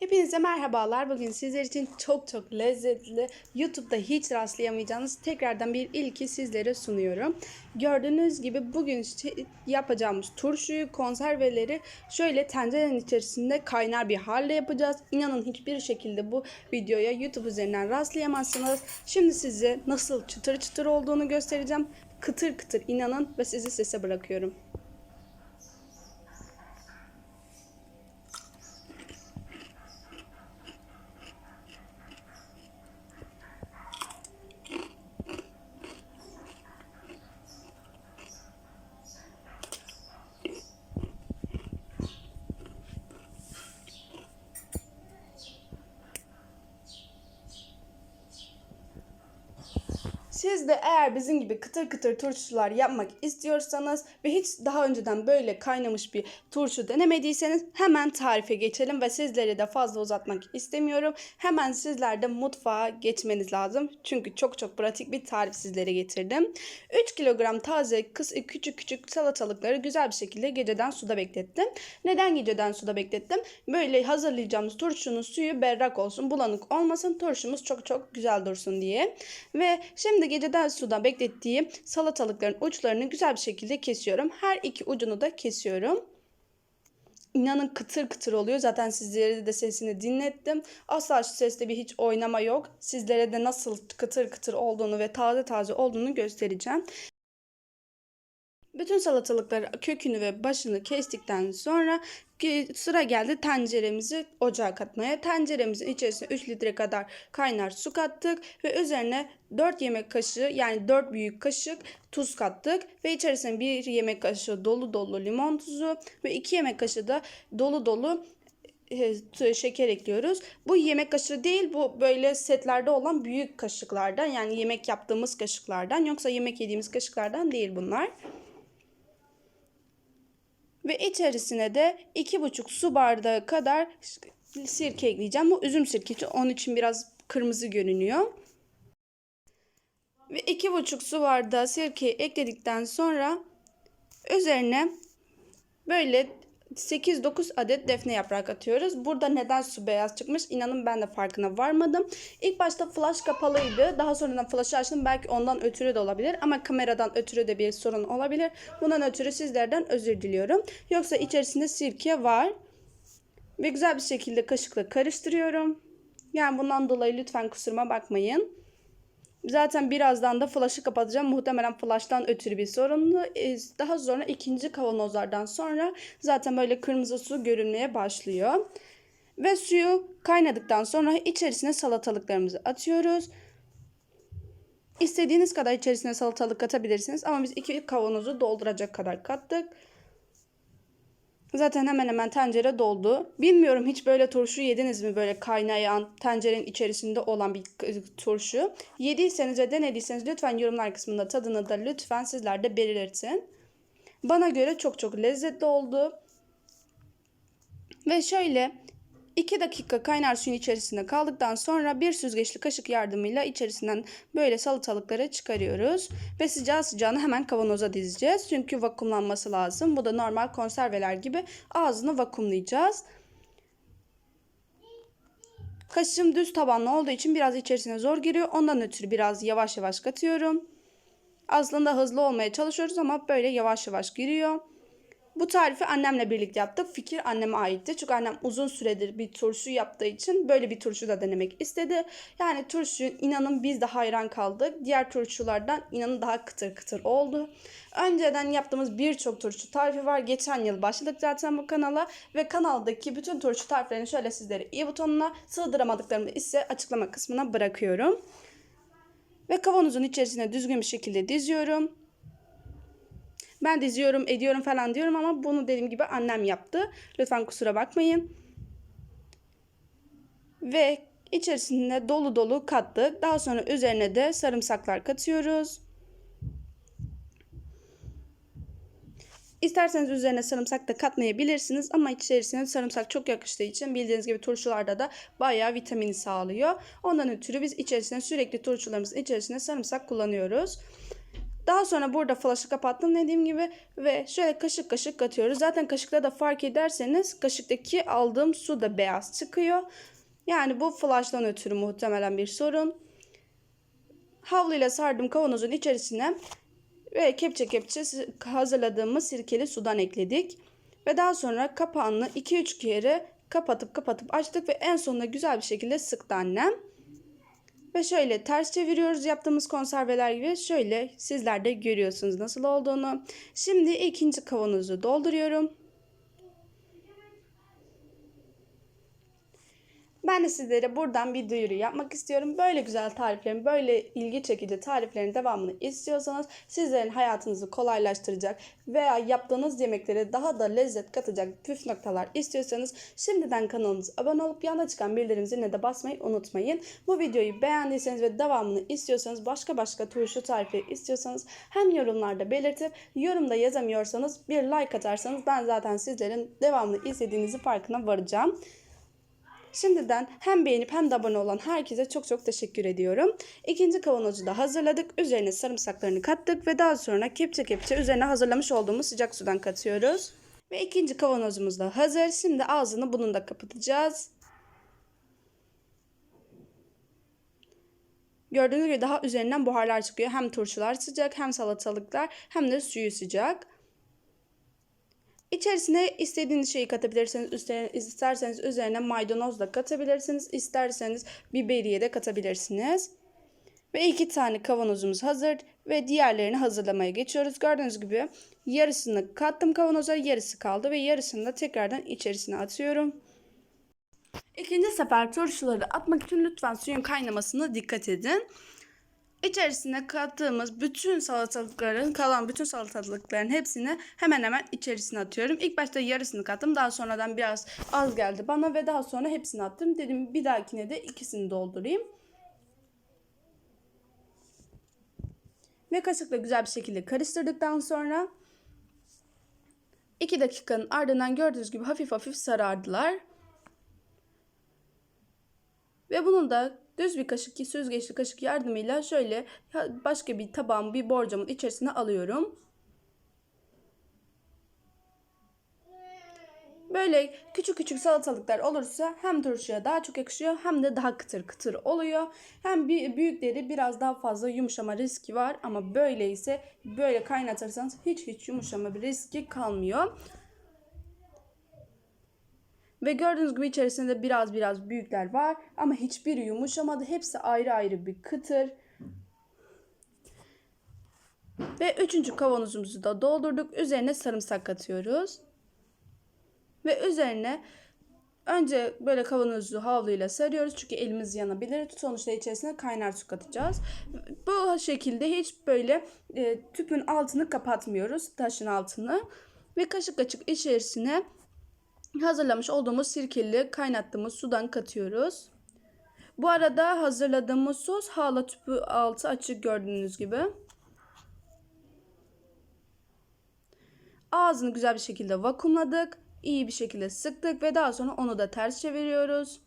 Hepinize merhabalar. Bugün sizler için çok çok lezzetli, YouTube'da hiç rastlayamayacağınız tekrardan bir ilki sizlere sunuyorum. Gördüğünüz gibi bugün şey- yapacağımız turşuyu, konserveleri şöyle tencerenin içerisinde kaynar bir halde yapacağız. İnanın hiçbir şekilde bu videoya YouTube üzerinden rastlayamazsınız. Şimdi size nasıl çıtır çıtır olduğunu göstereceğim. Kıtır kıtır inanın ve sizi sese bırakıyorum. Siz de eğer bizim gibi kıtır kıtır turşular yapmak istiyorsanız ve hiç daha önceden böyle kaynamış bir turşu denemediyseniz hemen tarife geçelim ve sizleri de fazla uzatmak istemiyorum. Hemen sizler de mutfağa geçmeniz lazım. Çünkü çok çok pratik bir tarif sizlere getirdim. 3 kilogram taze kıs- küçük küçük salatalıkları güzel bir şekilde geceden suda beklettim. Neden geceden suda beklettim? Böyle hazırlayacağımız turşunun suyu berrak olsun, bulanık olmasın, turşumuz çok çok güzel dursun diye. Ve şimdi geceden suda beklettiğim salatalıkların uçlarını güzel bir şekilde kesiyorum. Her iki ucunu da kesiyorum. İnanın kıtır kıtır oluyor. Zaten sizlere de sesini dinlettim. Asla şu seste bir hiç oynama yok. Sizlere de nasıl kıtır kıtır olduğunu ve taze taze olduğunu göstereceğim. Bütün salatalıkları kökünü ve başını kestikten sonra sıra geldi tenceremizi ocağa katmaya. Tenceremizin içerisine 3 litre kadar kaynar su kattık ve üzerine 4 yemek kaşığı yani 4 büyük kaşık tuz kattık ve içerisine 1 yemek kaşığı dolu dolu limon tuzu ve 2 yemek kaşığı da dolu dolu e, şeker ekliyoruz. Bu yemek kaşığı değil bu böyle setlerde olan büyük kaşıklardan yani yemek yaptığımız kaşıklardan yoksa yemek yediğimiz kaşıklardan değil bunlar. Ve içerisine de 2,5 su bardağı kadar sirke ekleyeceğim. Bu üzüm sirkesi onun için biraz kırmızı görünüyor. Ve 2,5 su bardağı sirkeyi ekledikten sonra üzerine böyle 8-9 adet defne yaprak atıyoruz. Burada neden su beyaz çıkmış inanın ben de farkına varmadım. İlk başta flash kapalıydı. Daha sonradan flash'ı açtım. Belki ondan ötürü de olabilir. Ama kameradan ötürü de bir sorun olabilir. Bundan ötürü sizlerden özür diliyorum. Yoksa içerisinde sirke var. Ve güzel bir şekilde kaşıkla karıştırıyorum. Yani bundan dolayı lütfen kusuruma bakmayın. Zaten birazdan da flash'ı kapatacağım. Muhtemelen flash'tan ötürü bir sorunlu. Ee, Daha sonra ikinci kavanozlardan sonra zaten böyle kırmızı su görünmeye başlıyor. Ve suyu kaynadıktan sonra içerisine salatalıklarımızı atıyoruz. İstediğiniz kadar içerisine salatalık katabilirsiniz ama biz iki kavanozu dolduracak kadar kattık. Zaten hemen hemen tencere doldu. Bilmiyorum hiç böyle turşu yediniz mi böyle kaynayan tencerenin içerisinde olan bir turşu. Yediyseniz ve denediyseniz lütfen yorumlar kısmında tadını da lütfen sizler de belirtin. Bana göre çok çok lezzetli oldu. Ve şöyle 2 dakika kaynar suyun içerisinde kaldıktan sonra bir süzgeçli kaşık yardımıyla içerisinden böyle salatalıkları çıkarıyoruz. Ve sıcağı sıcağına hemen kavanoza dizeceğiz. Çünkü vakumlanması lazım. Bu da normal konserveler gibi ağzını vakumlayacağız. Kaşığım düz tabanlı olduğu için biraz içerisine zor giriyor. Ondan ötürü biraz yavaş yavaş katıyorum. Aslında hızlı olmaya çalışıyoruz ama böyle yavaş yavaş giriyor. Bu tarifi annemle birlikte yaptık. Fikir anneme aitti. Çünkü annem uzun süredir bir turşu yaptığı için böyle bir turşu da denemek istedi. Yani turşu inanın biz de hayran kaldık. Diğer turşulardan inanın daha kıtır kıtır oldu. Önceden yaptığımız birçok turşu tarifi var. Geçen yıl başladık zaten bu kanala. Ve kanaldaki bütün turşu tariflerini şöyle sizlere i butonuna sığdıramadıklarımı ise açıklama kısmına bırakıyorum. Ve kavanozun içerisine düzgün bir şekilde diziyorum. Ben diziyorum, ediyorum falan diyorum ama bunu dediğim gibi annem yaptı. Lütfen kusura bakmayın. Ve içerisine dolu dolu kattık. Daha sonra üzerine de sarımsaklar katıyoruz. İsterseniz üzerine sarımsak da katmayabilirsiniz ama içerisine sarımsak çok yakıştığı için bildiğiniz gibi turşularda da bayağı vitamini sağlıyor. Ondan ötürü biz içerisine sürekli turşularımızın içerisine sarımsak kullanıyoruz. Daha sonra burada flaşı kapattım dediğim gibi ve şöyle kaşık kaşık katıyoruz. Zaten kaşıkla da fark ederseniz kaşıktaki aldığım su da beyaz çıkıyor. Yani bu flash'tan ötürü muhtemelen bir sorun. Havluyla sardım kavanozun içerisine ve kepçe kepçe hazırladığımız sirkeli sudan ekledik. Ve daha sonra kapağını 2-3 kere kapatıp kapatıp açtık ve en sonunda güzel bir şekilde sıktı annem. Ve şöyle ters çeviriyoruz yaptığımız konserveler gibi. Şöyle sizler de görüyorsunuz nasıl olduğunu. Şimdi ikinci kavanozu dolduruyorum. Ben de sizlere buradan bir duyuru yapmak istiyorum. Böyle güzel tariflerin, böyle ilgi çekici tariflerin devamını istiyorsanız sizlerin hayatınızı kolaylaştıracak veya yaptığınız yemeklere daha da lezzet katacak püf noktalar istiyorsanız şimdiden kanalımıza abone olup yana çıkan bildirim ziline de basmayı unutmayın. Bu videoyu beğendiyseniz ve devamını istiyorsanız başka başka turşu tarifleri istiyorsanız hem yorumlarda belirtip yorumda yazamıyorsanız bir like atarsanız ben zaten sizlerin devamını izlediğinizi farkına varacağım. Şimdiden hem beğenip hem de abone olan herkese çok çok teşekkür ediyorum. İkinci kavanozu da hazırladık. Üzerine sarımsaklarını kattık ve daha sonra kepçe kepçe üzerine hazırlamış olduğumuz sıcak sudan katıyoruz. Ve ikinci kavanozumuz da hazır. Şimdi ağzını bunun da kapatacağız. Gördüğünüz gibi daha üzerinden buharlar çıkıyor. Hem turşular sıcak hem salatalıklar hem de suyu sıcak. İçerisine istediğiniz şeyi katabilirsiniz. Üstlerine, isterseniz üzerine maydanoz da katabilirsiniz. İsterseniz biberiye de katabilirsiniz. Ve iki tane kavanozumuz hazır ve diğerlerini hazırlamaya geçiyoruz. Gördüğünüz gibi yarısını kattım kavanoza yarısı kaldı ve yarısını da tekrardan içerisine atıyorum. İkinci sefer turşuları atmak için lütfen suyun kaynamasına dikkat edin. İçerisine kattığımız bütün salatalıkların kalan bütün salatalıkların hepsini hemen hemen içerisine atıyorum. İlk başta yarısını kattım. Daha sonradan biraz az geldi bana ve daha sonra hepsini attım. Dedim bir dahakine de ikisini doldurayım. Ve kaşıkla güzel bir şekilde karıştırdıktan sonra 2 dakikanın ardından gördüğünüz gibi hafif hafif sarardılar. Ve bunun da düz bir kaşık, süzgeçli kaşık yardımıyla şöyle başka bir tabağın, bir borcamın içerisine alıyorum. Böyle küçük küçük salatalıklar olursa hem turşuya daha çok yakışıyor hem de daha kıtır kıtır oluyor. Hem bir büyükleri biraz daha fazla yumuşama riski var ama böyle ise böyle kaynatırsanız hiç hiç yumuşama bir riski kalmıyor. Ve gördüğünüz gibi içerisinde biraz biraz büyükler var ama hiçbiri yumuşamadı. Hepsi ayrı ayrı bir kıtır. Ve üçüncü kavanozumuzu da doldurduk. Üzerine sarımsak katıyoruz. Ve üzerine önce böyle kavanozu havluyla sarıyoruz. Çünkü elimiz yanabilir. Sonuçta içerisine kaynar su katacağız. Bu şekilde hiç böyle e, tüpün altını kapatmıyoruz. Taşın altını. Ve kaşık kaşık içerisine hazırlamış olduğumuz sirkeli kaynattığımız sudan katıyoruz. Bu arada hazırladığımız sos hala tüpü altı açık gördüğünüz gibi. Ağzını güzel bir şekilde vakumladık. İyi bir şekilde sıktık ve daha sonra onu da ters çeviriyoruz.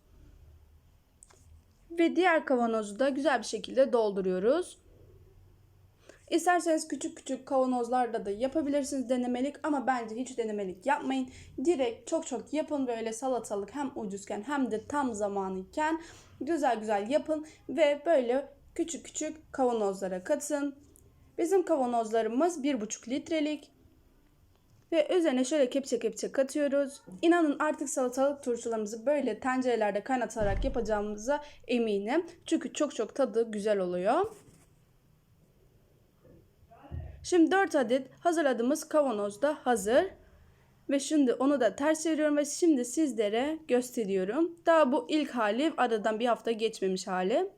Ve diğer kavanozu da güzel bir şekilde dolduruyoruz. İsterseniz küçük küçük kavanozlarda da yapabilirsiniz denemelik ama bence hiç denemelik yapmayın. Direkt çok çok yapın böyle salatalık hem ucuzken hem de tam zamanıyken güzel güzel yapın ve böyle küçük küçük kavanozlara katın. Bizim kavanozlarımız 1,5 litrelik. Ve üzerine şöyle kepçe kepçe katıyoruz. İnanın artık salatalık turşularımızı böyle tencerelerde kaynatarak yapacağımıza eminim. Çünkü çok çok tadı güzel oluyor. Şimdi 4 adet hazırladığımız kavanoz da hazır. Ve şimdi onu da ters çeviriyorum ve şimdi sizlere gösteriyorum. Daha bu ilk hali aradan bir hafta geçmemiş hali.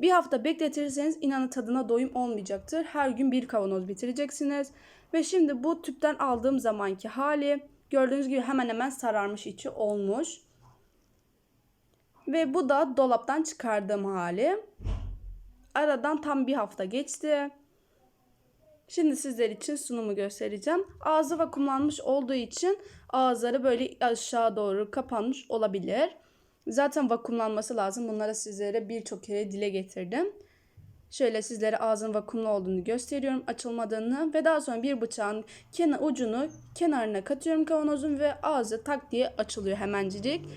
Bir hafta bekletirseniz inanın tadına doyum olmayacaktır. Her gün bir kavanoz bitireceksiniz. Ve şimdi bu tüpten aldığım zamanki hali gördüğünüz gibi hemen hemen sararmış içi olmuş. Ve bu da dolaptan çıkardığım hali. Aradan tam bir hafta geçti. Şimdi sizler için sunumu göstereceğim. Ağzı vakumlanmış olduğu için ağızları böyle aşağı doğru kapanmış olabilir. Zaten vakumlanması lazım. Bunlara sizlere birçok kere dile getirdim. Şöyle sizlere ağzın vakumlu olduğunu gösteriyorum, açılmadığını ve daha sonra bir bıçağın kenar ucunu kenarına katıyorum kavanozun ve ağzı tak diye açılıyor hemencik.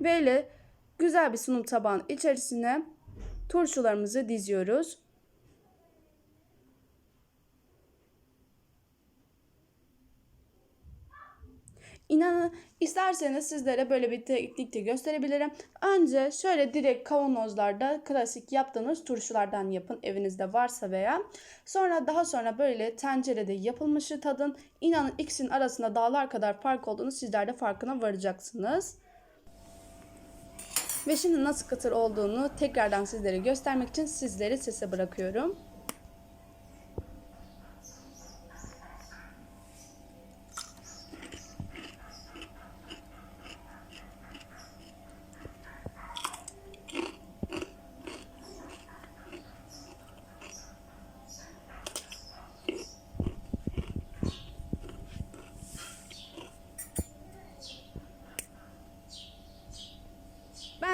Böyle güzel bir sunum tabağının içerisine turşularımızı diziyoruz. İnanın isterseniz sizlere böyle bir teknik de gösterebilirim. Önce şöyle direkt kavanozlarda klasik yaptığınız turşulardan yapın evinizde varsa veya sonra daha sonra böyle tencerede yapılmışı tadın. İnanın ikisinin arasında dağlar kadar fark olduğunu sizler de farkına varacaksınız. Ve şimdi nasıl kıtır olduğunu tekrardan sizlere göstermek için sizleri sese bırakıyorum.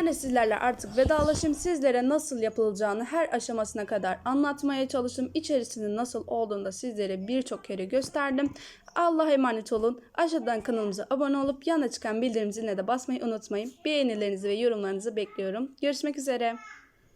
Ben de sizlerle artık vedalaşayım. Sizlere nasıl yapılacağını her aşamasına kadar anlatmaya çalıştım. İçerisinin nasıl olduğunu da sizlere birçok kere gösterdim. Allah'a emanet olun. Aşağıdan kanalımıza abone olup yana çıkan bildirim ziline de basmayı unutmayın. Beğenilerinizi ve yorumlarınızı bekliyorum. Görüşmek üzere.